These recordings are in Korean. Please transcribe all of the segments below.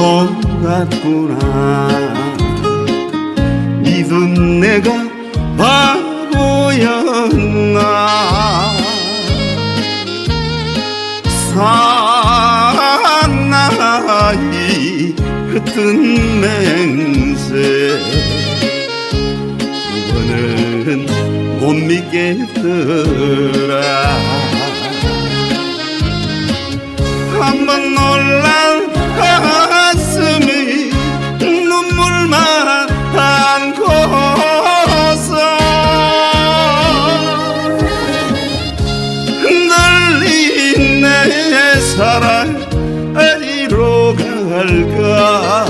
가는구나. 믿은 내가 바보였나. 사나이 흩은 맹세. 이번은 못 믿겠더라. 한번 놀란 갈까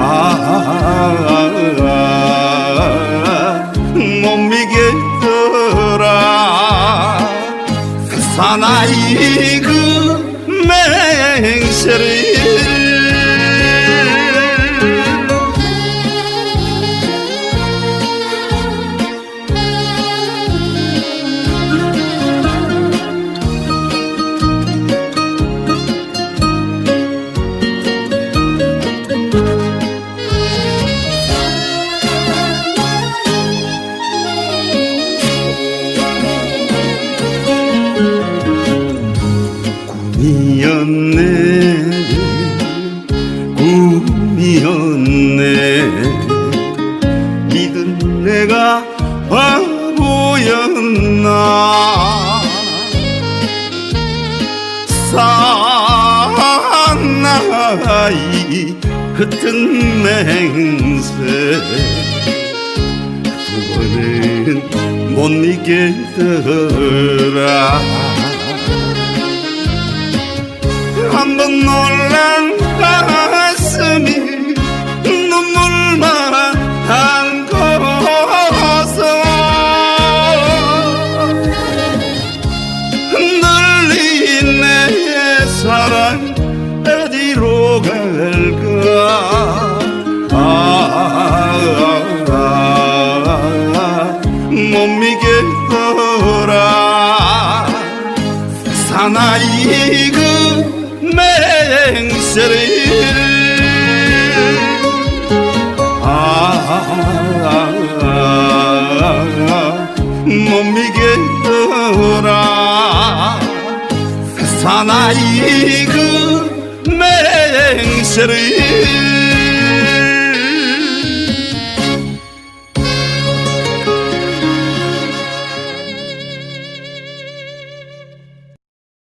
아, 못 믿겠더라 사나이 그 꿈이었네. 꿈이었네. 믿은 내가 바보였나? 사나이 흩은 맹세. 그거는 못 믿겠더라 놀란 가슴이 눈물만 안고서 흔들린 내 사랑 어디로 갈까? 아, 아, 아, 못 믿겠더라. 사나이 그 맹세를 아, 못 믿겠더라 사나이 그 맹세를